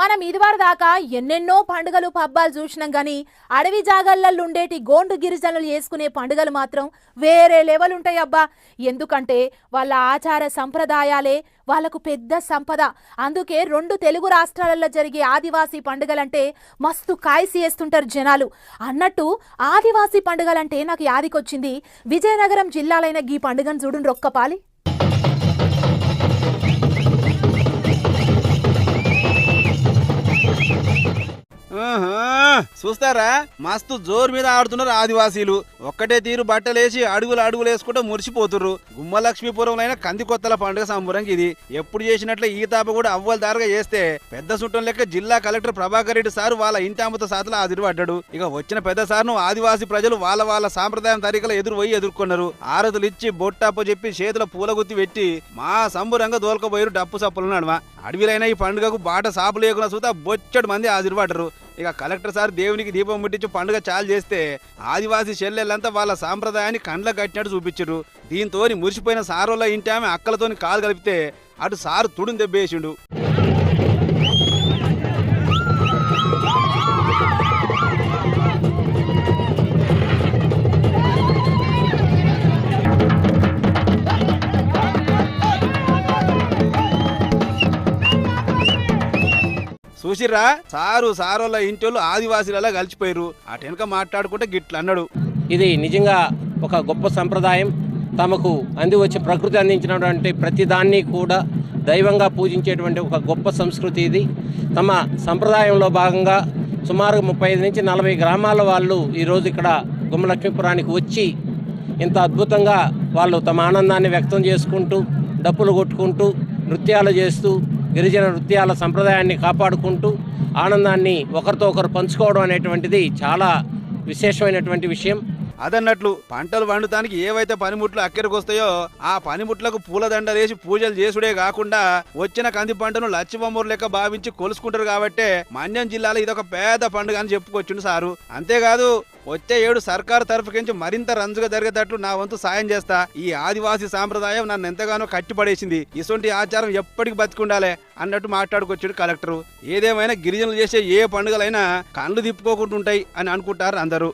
మనం ఇదివారు దాకా ఎన్నెన్నో పండుగలు పబ్బాలు చూసినాం కానీ అడవి జాగళ్ళల్లో ఉండేటి గోండు గిరిజనులు చేసుకునే పండుగలు మాత్రం వేరే లెవెల్ ఉంటాయి అబ్బా ఎందుకంటే వాళ్ళ ఆచార సంప్రదాయాలే వాళ్ళకు పెద్ద సంపద. అందుకే రెండు తెలుగు రాష్ట్రాలలో జరిగే ఆదివాసీ పండుగలంటే మస్తు కాయసి వేస్తుంటారు జనాలు. అన్నట్టు ఆదివాసీ పండుగలంటే నాకు యాదికొచ్చింది విజయనగరం జిల్లాలైన ఈ పండుగను చూడండి రొక్కపాలి. చూస్తారా? మస్తు జోరు మీద ఆడుతున్నారు ఆదివాసీలు. ఒక్కటే తీరు బట్టలేసి అడుగులు అడుగులు వేసుకుంటూ మురిసిపోతుర్రు. గుమ్మలక్ష్మీపురంలో కంది కొత్తల పండుగ సంబరంకి ఇది. ఎప్పుడు చేసినట్లే ఈ తాప కూడా అవ్వల దారుగా చేస్తే పెద్ద చుట్టం లెక్క జిల్లా కలెక్టర్ ప్రభాకర్ రెడ్డి సార్ వాళ్ళ ఇంటి అమ్మతో సాతలు ఆదిరిపడ్డాడు. ఇక వచ్చిన పెద్ద సార్ను ఆదివాసీ ప్రజలు వాళ్ళ వాళ్ళ సాంప్రదాయం తరికలు ఎదురు పోయి ఎదుర్కొన్నారు. ఆరతులు ఇచ్చి బొట్టాపో చెప్పి చేతుల పూల గుత్తి పెట్టి మా సంబరంగా దోలకపోయారు డప్పు సప్పులు నడమ. అడవిలైన ఈ పండుగకు బాట సాపు లేకుండా చూతా బొచ్చడు మంది హాజరుపడ్డరు ఇక కలెక్టర్ సార్ దేవునికి దీపం ముట్టించి పండుగ చాలు చేస్తే ఆదివాసీ చెల్లెళ్ళంతా వాళ్ళ సాంప్రదాయాన్ని కండ్ల కట్టినట్టు చూపించారు. దీంతో మురిసిపోయిన సారోళ్ళ ఇంటి ఆమె అక్కలతోని కాలు కలిపితే అటు సారు తుడుని దెబ్బేసిండు. చూసిర్రా? సారు సారోళ్ళ ఇంటోళ్ళు ఆదివాసీలలో కలిసిపోయారు అటు మాట్లాడుకుంటే గిట్ల అన్నాడు ఇది నిజంగా ఒక గొప్ప సంప్రదాయం. తమకు అంది వచ్చే ప్రకృతి అందించినటువంటి ప్రతిదాన్ని కూడా దైవంగా పూజించేటువంటి ఒక గొప్ప సంస్కృతి ఇది. తమ సంప్రదాయంలో భాగంగా సుమారు ముప్పై ఐదు నుంచి నలభై గ్రామాల వాళ్ళు ఈరోజు ఇక్కడ గుమ్మలక్ష్మీపురానికి వచ్చి ఇంత అద్భుతంగా వాళ్ళు తమ ఆనందాన్ని వ్యక్తం చేసుకుంటూ డప్పులు కొట్టుకుంటూ నృత్యాలు చేస్తూ గిరిజన నృత్యాల సంప్రదాయాన్ని కాపాడుకుంటూ ఆనందాన్ని ఒకరితో ఒకరు పంచుకోవడం అనేటువంటిది చాలా విశేషమైనటువంటి విషయం. అదన్నట్లు పంటలు వండటానికి ఏవైతే పనిముట్లు అక్కడికి వస్తాయో ఆ పనిముట్లకు పూలదండలేసి పూజలు చేసుడే కాకుండా వచ్చిన కంది పంటను లచ్చిబొమ్మరు లెక్క భావించి కొలుసుకుంటారు కాబట్టే మన్యం జిల్లాలో ఇదొక పెద్ద పండుగ అని చెప్పుకొచ్చిండు సారు. అంతేకాదు వచ్చే ఏడు సర్కారు తరఫుకించి మరింత రంజుగా జరిగేటట్లు నా వంతు సాయం చేస్తా. ఈ ఆదివాసీ సాంప్రదాయం నన్ను ఎంతగానో కట్టిపడేసింది. ఇటువంటి ఆచారం ఎప్పటికి బతికుండాలే అన్నట్టు మాట్లాడుకొచ్చాడు కలెక్టరు. ఏదేమైనా గిరిజనులు చేసే ఏ పండుగలైనా కళ్ళు తిప్పుకోకుండా ఉంటాయి అని అనుకుంటారు అందరూ.